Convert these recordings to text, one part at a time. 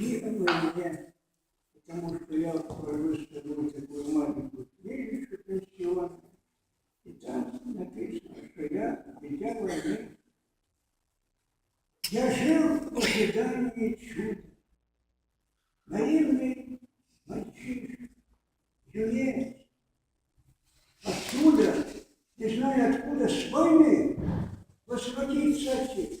И она мне, потому что я выставил такую маленькую книжечку пенсионную, и там написано, что я дитя войны. Я жил в ожидании чуда. Наивный мальчишка, юнец. Оттуда, не знаю откуда, с войны возвратиться отец.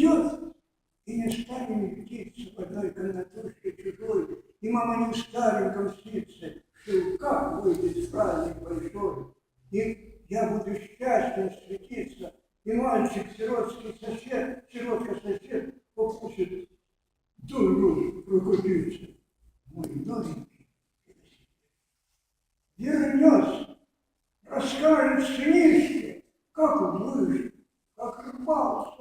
Придет и не станем птицы в одной комнатушке чужой, и мама не в стареньком что как выйдет праздник большой, и я буду счастьем светиться, и мальчик, сиротский сосед, сиротка-сосед, попросит дуру прокупиться. Мой новенький вернется, расскажет сынишке, как выжил, как домой,